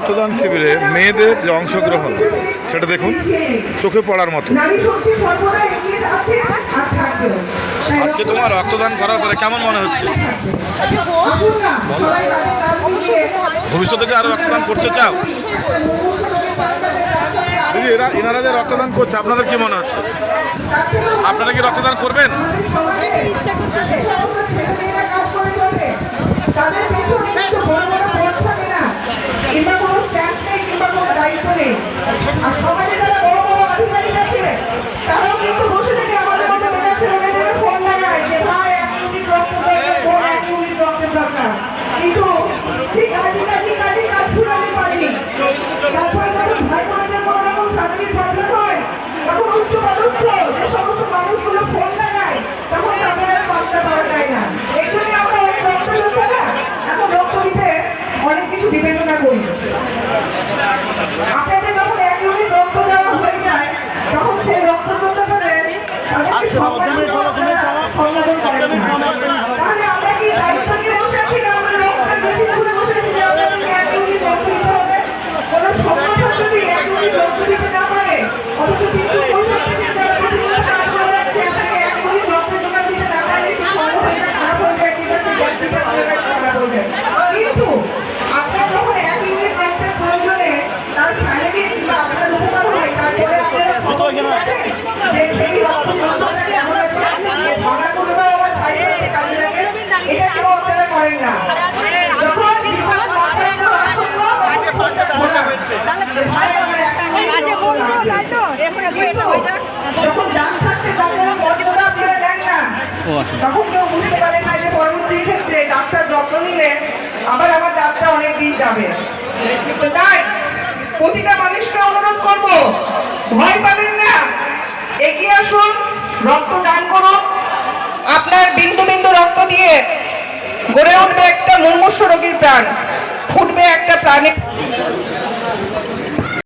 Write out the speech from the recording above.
রক্তদান শিবিরে মেয়েদের যে অংশগ্রহণ সেটা দেখুন চোখে পড়ার মতো। আজকে তোমার রক্তদান করার পরে কেমন মনে হচ্ছে? ভবিষ্যতে কি আরও রক্তদান করতে চাও? দিদি এরা এনারা যে রক্তদান করছে আপনাদের কি মনে হচ্ছে? আপনারা কি রক্তদান করবেন? দরকার।" কিন্তু সেই কাজী, কাজী, কাজী, কাজ ফুরালে পাজি। তারপরে যখন ভাই বোনেদের হয়, তখন উচ্চপদস্থ যে সমস্ত মানুষগুলো ফোন লাগায়, তখন তাদের আর পাওয়া যায় না। এই জন্যই আমরা অনেক রক্তযোদ্ধারা এখন রক্ত দিতে অনেক কিছু বিবেচনা করি। আপনাদের যখন এক ইউনিট রক্ত দেওয়া হয়ে কিন্তু আপনার যখন এক ইউনিট রক্তের প্রয়োজনে তার ফ্যামিলি কিংবা আপনার উপকার হয় তারপরে আপনারা রাখেন যে সেই রক্ত যোদ্ধাটা কেমন আছে? যে ভাঙা কোনো বা আমার ছাই করতে কাজে লাগে এটা কেউ আপনারা করেন না। যখন বিপদ মাথায় একটা আসন্ন তখন ভাই আমার একটা যখন দাম থাকতে ডাক্তারের মর্যাদা আপনারা দেন না। তখন কেউ বুঝতে পারে না যে পরবর্তী ক্ষেত্রে ডাক্তার যত্ন নিলে আবার আমার দাঁতটা অনেক দিন যাবে। তো তাই প্রতিটা মানুষকে অনুরোধ করব, ভয় পাবেন না। এগিয়ে আসুন, রক্ত দান করুন। আপনার বিন্দু বিন্দু রক্ত দিয়ে গড়ে উঠবে একটা মুমূর্ষ রোগীর প্রাণ, ফুটবে একটা প্রাণে।